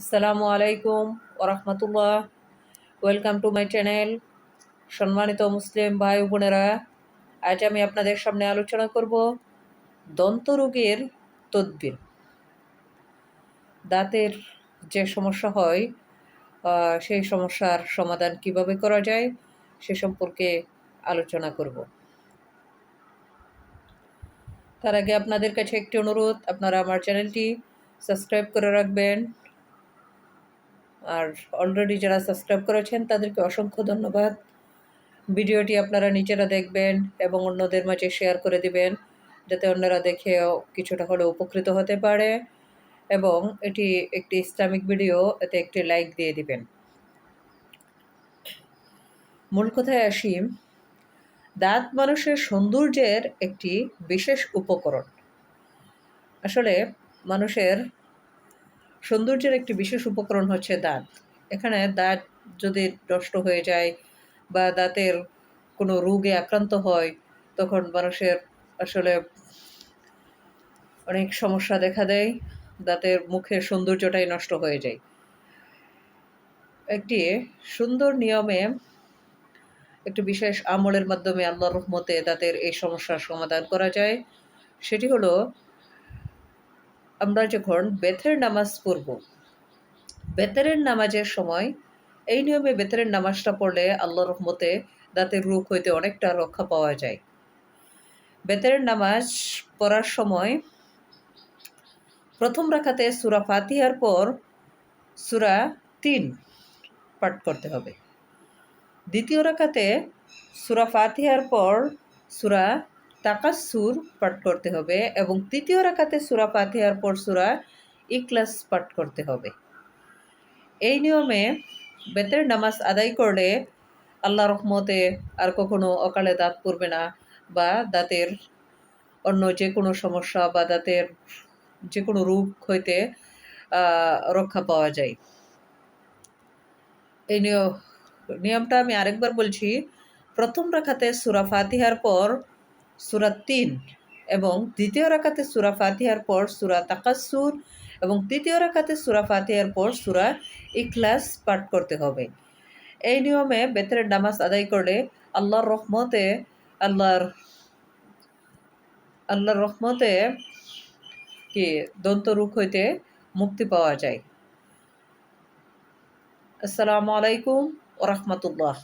আসসালামু আলাইকুম ওরহমতুল্লাহ ওয়েলকাম টু মাই চ্যানেল সম্মানিত মুসলিম ভাই বোনেরা, আজ আমি আপনাদের সামনে আলোচনা করব দন্তরোগের তদ্বির। দাঁতের যে সমস্যা হয় সেই সমস্যার সমাধান কীভাবে করা যায়, সে সম্পর্কে আলোচনা করব। তার আগে আপনাদের কাছে একটি অনুরোধ, আপনারা আমার চ্যানেলটি সাবস্ক্রাইব করে রাখবেন আর অলরেডি যারা সাবস্ক্রাইব করেছেন, তাদেরকে অসংখ্য ধন্যবাদ। ভিডিওটি আপনারা নিজেরা দেখবেন এবং অন্যদের মাঝে শেয়ার করে দিবেন, যাতে অন্যরা দেখেও কিছুটা হলে উপকৃত হতে পারে এবং এটি একটি ইসলামিক ভিডিও এতে একটি লাইক দিয়ে দিবেন। মূল কথায় আসি, দাঁত মানুষের সৌন্দর্যের একটি বিশেষ উপকরণ। আসলে মানুষের সৌন্দর্যের একটি বিশেষ উপকরণ হচ্ছে দাঁত। এখানে দাঁত যদি নষ্ট হয়ে যায় বা দাঁতের কোনো রোগে আক্রান্ত হয়, তখন মানুষের আসলে অনেক সমস্যা দেখা দেয়, দাঁতের মুখের সৌন্দর্যটাই নষ্ট হয়ে যায়। একটি সুন্দর নিয়মে একটি বিশেষ আমলের মাধ্যমে আল্লাহর রহমতে দাঁতের এই সমস্যার সমাধান করা যায়। সেটি হলো আমরা যখন বেতের নামাজ পড়ব, বেতেরের নামাজের সময় এই নিয়মে বেতেরের নামাজটা পড়লে আল্লাহ রহমতে দাঁতের রোগ হইতে অনেকটা রক্ষা পাওয়া যায়। বেতেরের নামাজ পড়ার সময় প্রথম রাখাতে সুরা ফাতিহার পর সুরা তিন পাঠ করতে হবে। দ্বিতীয় রাখাতে সুরা ফাতিহার পর সুরা তাকাসুর পাঠ করতে হবে এবং তৃতীয় রাখাতে সুরা ফাতিহার পর সুরা ইকলাস পাঠ করতে হবে। এই নিয়মে বেতের নামাজ আদায় করলে আল্লাহ রহমতে আর কখনো অকালে দাঁত পড়বে না বা দাঁতের অন্য যে কোনো সমস্যা বা দাঁতের যে কোনো রোগ হইতে রক্ষা পাওয়া যায়। এই নিয়মটা আমি আরেকবার বলছি। প্রথম রাখাতে সুরা ফাতিহার পর সুরা তিন এবং দ্বিতীয় রাখাতে সুরা ফাতিহার পর সুরা তাকাসুর এবং তৃতীয় রাখাতে সুরা ফাতিহার পর সুরা ইখলাস পাঠ করতে হবে। এই নিয়মে বেতরের নামাজ আদায় করলে আল্লাহর রহমতে, আল্লাহর আল্লাহর রহমতে কি দন্ত রূপ হইতে মুক্তি পাওয়া যায়। আসসালামু আলাইকুম ওরহমতুল্লাহ